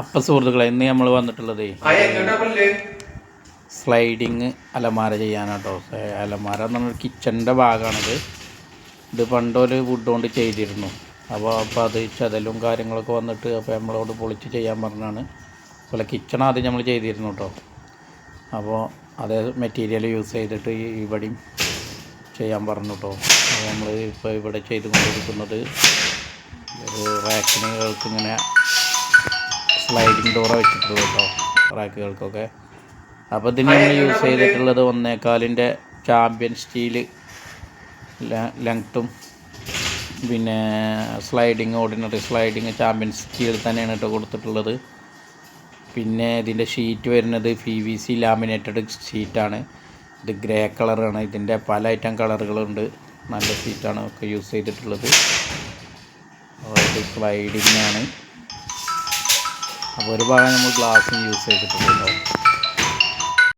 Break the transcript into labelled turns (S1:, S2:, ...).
S1: അപ്പം സുഹൃത്തുക്കളെ ഇന്ന് നമ്മൾ വന്നിട്ടുള്ളത് സ്ലൈഡിങ് അലമാര ചെയ്യാനാട്ടോ. അലമാര എന്ന് പറഞ്ഞാൽ കിച്ചണിന്റെ ഭാഗമാണിത് ഇത് പണ്ടൊരു വുഡ് കൊണ്ട് ചെയ്തിരുന്നു. അപ്പോൾ അപ്പോൾ അത് ചതലും കാര്യങ്ങളൊക്കെ വന്നിട്ട് അപ്പോൾ നമ്മളോട് പൊളിച്ച് ചെയ്യാൻ പറഞ്ഞാണ്. അതുപോലെ കിച്ചൺ ആദ്യം നമ്മൾ ചെയ്തിരുന്നു കേട്ടോ അപ്പോൾ അതേ മെറ്റീരിയൽ യൂസ് ചെയ്തിട്ട് ഇവിടെയും ചെയ്യാൻ പറഞ്ഞു കേട്ടോ അപ്പോൾ നമ്മൾ ഇപ്പോൾ ഇവിടെ ചെയ്തുകൊണ്ടിരിക്കുന്നത് ഒരു റാക്കിനുകൾക്ക് ഇങ്ങനെ സ്ലൈഡിങ് ഡോറ വെച്ചിട്ടുള്ളത് കേട്ടോ റാക്കുകൾക്കൊക്കെ. അപ്പോൾ ഇതിന് നമ്മൾ യൂസ് ചെയ്തിട്ടുള്ളത് ഒന്നേക്കാലിന്റെ ചാമ്പ്യൻ സ്റ്റീൽ ലെങ്ത്തും പിന്നെ sliding ordinary sliding champion steel തന്നെയാണ് കേട്ടോ കൊടുത്തിട്ടുള്ളത്. പിന്നെ ഇതിന്റെ ഷീറ്റ് വരുന്നത് പി വി സി ലാമിനേറ്റഡ് ഷീറ്റാണ് ഇത് ഗ്രേ കളറാണ് ഇതിന്റെ പല ഐറ്റം കളറുകളുണ്ട് നല്ല ഷീറ്റാണ് ഒക്കെ യൂസ് ചെയ്തിട്ടുള്ളത്. സ്ലൈഡിങ് ആണ്. അപ്പോൾ ഒരു ഭാഗം നമ്മൾ ഗ്ലാസ്സും യൂസ് ചെയ്തിട്ടുണ്ട് കേട്ടോ